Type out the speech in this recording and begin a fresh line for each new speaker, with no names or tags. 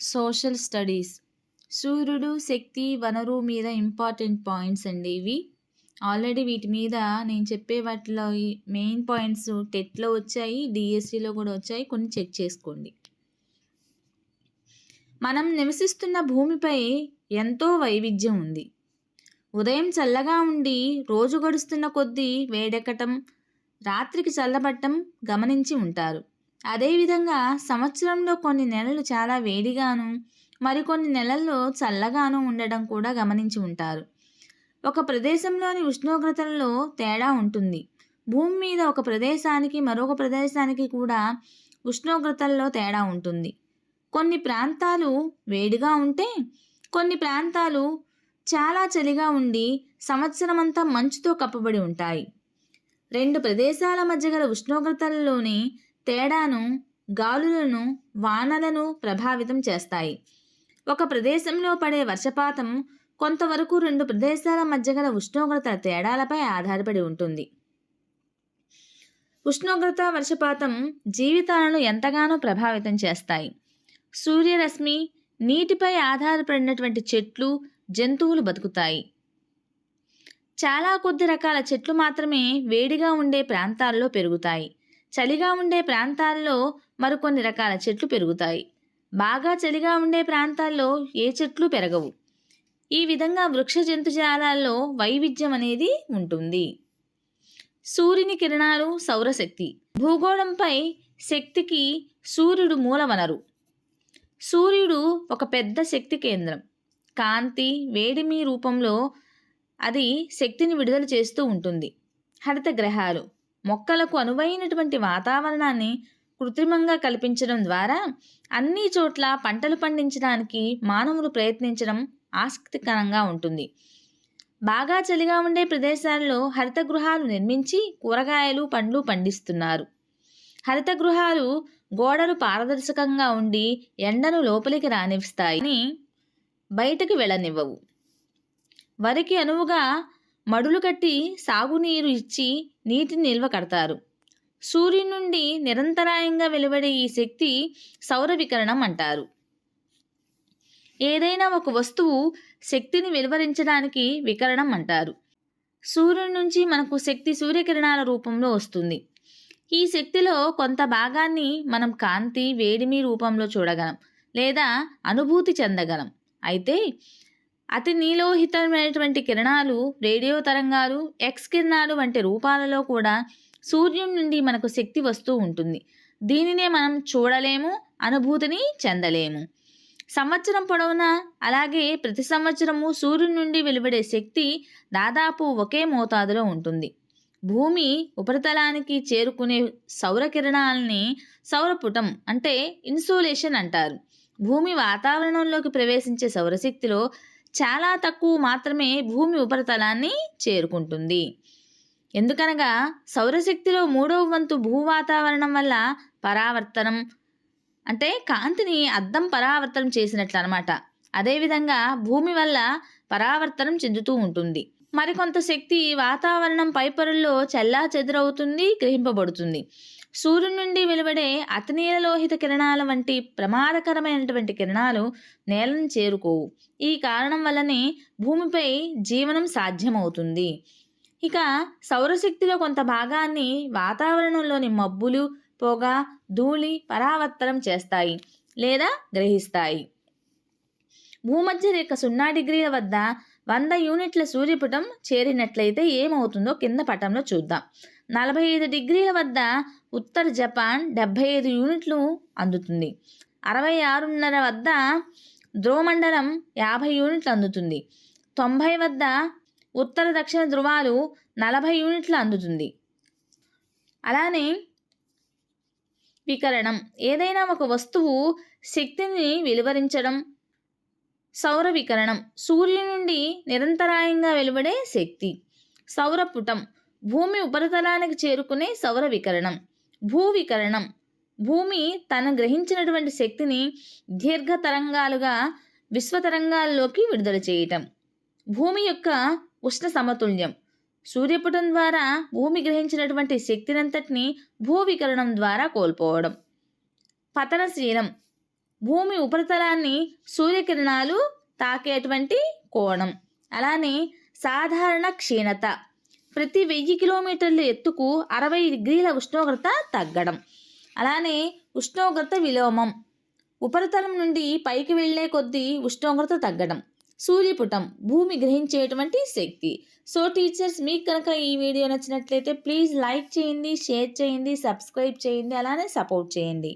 Social studies. సూర్యుడు శక్తి వనరు మీద ఇంపార్టెంట్ పాయింట్స్ అండి ఇవి. ఆల్రెడీ వీటి మీద నేను చెప్పే వాటిలో మెయిన్ పాయింట్స్ టెట్లో వచ్చాయి డిఎస్సిలో కూడా వచ్చాయి. కొన్ని చెక్ చేసుకోండి. మనం నివసిస్తున్న భూమిపై ఎంతో వైవిధ్యం ఉంది. ఉదయం చల్లగా ఉండి రోజు గడుస్తున్న కొద్దీ వేడెక్కటం రాత్రికి చల్లబట్టం గమనించి ఉంటారు. అదేవిధంగా సంవత్సరంలో కొన్ని నెలలు చాలా వేడిగాను మరికొన్ని నెలల్లో చల్లగాను ఉండడం కూడా గమనించి ఉంటారు. ఒక ప్రదేశంలోని ఉష్ణోగ్రతలలో తేడా ఉంటుంది. భూమి మీద ఒక ప్రదేశానికి మరొక ప్రదేశానికి కూడా ఉష్ణోగ్రతల్లో తేడా ఉంటుంది. కొన్ని ప్రాంతాలు వేడిగా ఉంటే కొన్ని ప్రాంతాలు చాలా చలిగా ఉండి సంవత్సరమంతా మంచుతో కప్పబడి ఉంటాయి. రెండు ప్రదేశాల మధ్య గల ఉష్ణోగ్రతలలోనే తేడాను గాలులను వానలను ప్రభావితం చేస్తాయి. ఒక ప్రదేశంలో పడే వర్షపాతం కొంతవరకు రెండు ప్రదేశాల మధ్య గల ఉష్ణోగ్రత తేడాలపై ఆధారపడి ఉంటుంది. ఉష్ణోగ్రత వర్షపాతం జీవితాలను ఎంతగానో ప్రభావితం చేస్తాయి. సూర్యరశ్మి నీటిపై ఆధారపడినటువంటి చెట్లు జంతువులు బతుకుతాయి. చాలా కొద్ది రకాల చెట్లు మాత్రమే వేడిగా ఉండే ప్రాంతాల్లో పెరుగుతాయి. చలిగా ఉండే ప్రాంతాల్లో మరికొన్ని రకాల చెట్లు పెరుగుతాయి. బాగా చలిగా ఉండే ప్రాంతాల్లో ఏ చెట్లు పెరగవు. ఈ విధంగా వృక్ష జంతుజాలాల్లో వైవిధ్యం అనేది ఉంటుంది. సూర్యుని కిరణాలు సౌరశక్తి. భూగోళంపై శక్తికి సూర్యుడు మూల వనరు సూర్యుడు ఒక పెద్ద శక్తి కేంద్రం. కాంతి వేడిమి రూపంలో అది శక్తిని విడుదల చేస్తూ ఉంటుంది. హరిత గ్రహాలు మొక్కలకు అనువైనటువంటి వాతావరణాన్ని కృత్రిమంగా కల్పించడం ద్వారా అన్ని చోట్ల పంటలు పండించడానికి మానవులు ప్రయత్నించడం ఆసక్తికరంగా ఉంటుంది. బాగా చలిగా ఉండే ప్రదేశాల్లో హరిత గృహాలు నిర్మించి కూరగాయలు పండ్లు పండిస్తున్నారు. హరిత గృహాలు గోడలు పారదర్శకంగా ఉండి ఎండను లోపలికి రానిస్తాయి. బయటకు వెళ్ళనివ్వవు. వరికి అనువుగా మడులు కట్టి సాగునీరు ఇచ్చి నీటిని నిల్వ కడతారు. సూర్యుని నుండి నిరంతరాయంగా వెలువడే ఈ శక్తి సౌర వికరణం అంటారు. ఏదైనా ఒక వస్తువు శక్తిని వెలువరించడానికి వికరణం అంటారు. సూర్యుని నుంచి మనకు శక్తి సూర్యకిరణాల రూపంలో వస్తుంది. ఈ శక్తిలో కొంత భాగాన్ని మనం కాంతి వేడిమి రూపంలో చూడగలం లేదా అనుభూతి చెందగలం. అయితే అతి నీలోహితమైనటువంటి కిరణాలు రేడియో తరంగాలు ఎక్స్ కిరణాలు వంటి రూపాలలో కూడా సూర్యుని నుండి మనకు శక్తి వస్తూ ఉంటుంది. దీనినే మనం చూడలేము అనుభూతిని చెందలేము. సంవత్సరం పొడవునా? అలాగే ప్రతి సంవత్సరము సూర్యుని నుండి వెలువడే శక్తి దాదాపు ఒకే మోతాదులో ఉంటుంది. భూమి ఉపరితలానికి చేరుకునే సౌర కిరణాలని సౌరపుటం అంటే ఇన్సోలేషన్ అంటారు. భూమి వాతావరణంలోకి ప్రవేశించే సౌరశక్తిలో చాలా తక్కువ మాత్రమే భూమి ఉపరితలాన్ని చేరుకుంటుంది. ఎందుకనగా సౌరశక్తిలో మూడవ వంతు భూ వాతావరణం వల్ల పరావర్తనం అంటే కాంతిని అద్దం పరావర్తనం చేసినట్లు అనమాట అదేవిధంగా భూమి వల్ల పరావర్తనం చెందుతూ ఉంటుంది. మరికొంత శక్తి వాతావరణం పైపొరల్లో చెల్లా చెదురవుతుంది గ్రహింపబడుతుంది. సూర్యుని నుండి వెలువడే అతినీలలోహిత కిరణాల వంటి ప్రమాదకరమైనటువంటి కిరణాలు నేలను చేరుకోవు. ఈ కారణం వల్లనే భూమిపై జీవనం సాధ్యమవుతుంది. ఇక సౌరశక్తిలో కొంత భాగాన్ని వాతావరణంలోని మబ్బులు పొగ ధూళి పరావర్తనం చేస్తాయి లేదా గ్రహిస్తాయి. భూమధ్య రేఖ సున్నా డిగ్రీల వద్ద వంద యూనిట్ల సూర్యపుటం చేరినట్లయితే ఏమవుతుందో కింద పటంలో చూద్దాం. నలభై ఐదు డిగ్రీల వద్ద ఉత్తర జపాన్ డెబ్భై ఐదు యూనిట్లు అందుతుంది. అరవై ఆరున్నర వద్ద ధ్రువమండలం యాభై యూనిట్లు అందుతుంది. తొంభై వద్ద ఉత్తర దక్షిణ ధృవాలు నలభై యూనిట్లు అందుతుంది. అలానే వికరణం. ఏదైనా ఒక వస్తువు శక్తిని వెలువరించడం సౌర వికరణం. సూర్యుని నుండి నిరంతరాయంగా వెలువడే శక్తి. సౌరపుటం. భూమి ఉపరితలానికి చేరుకునే సౌర వికరణం. భూ వికరణం. భూమి తను గ్రహించినటువంటి శక్తిని దీర్ఘ తరంగాలుగా విశ్వతరంగాల్లోకి విడుదల చేయటం. భూమి యొక్క ఉష్ణ సమతుల్యం. సూర్యపుటం ద్వారా భూమి గ్రహించినటువంటి శక్తినంతటిని భూ వికరణం ద్వారా కోల్పోవడం. పతనశీలం. భూమి ఉపరితలాన్ని సూర్యకిరణాలు తాకేటువంటి కోణం. అలానే సాధారణ క్షీణత. ప్రతి వెయ్యి కిలోమీటర్ల ఎత్తుకు అరవై డిగ్రీల ఉష్ణోగ్రత తగ్గడం. అలానే ఉష్ణోగ్రత విలోమం. ఉపరితలం నుండి పైకి వెళ్ళే కొద్దీ ఉష్ణోగ్రత తగ్గడం. సూర్యపుటం భూమి గ్రహించేటువంటి శక్తి. సో టీచర్స్ మీకు కనుక ఈ వీడియో నచ్చినట్లయితే ప్లీజ్ లైక్ చేయండి షేర్ చేయండి సబ్స్క్రైబ్ చేయండి అలానే సపోర్ట్ చేయండి.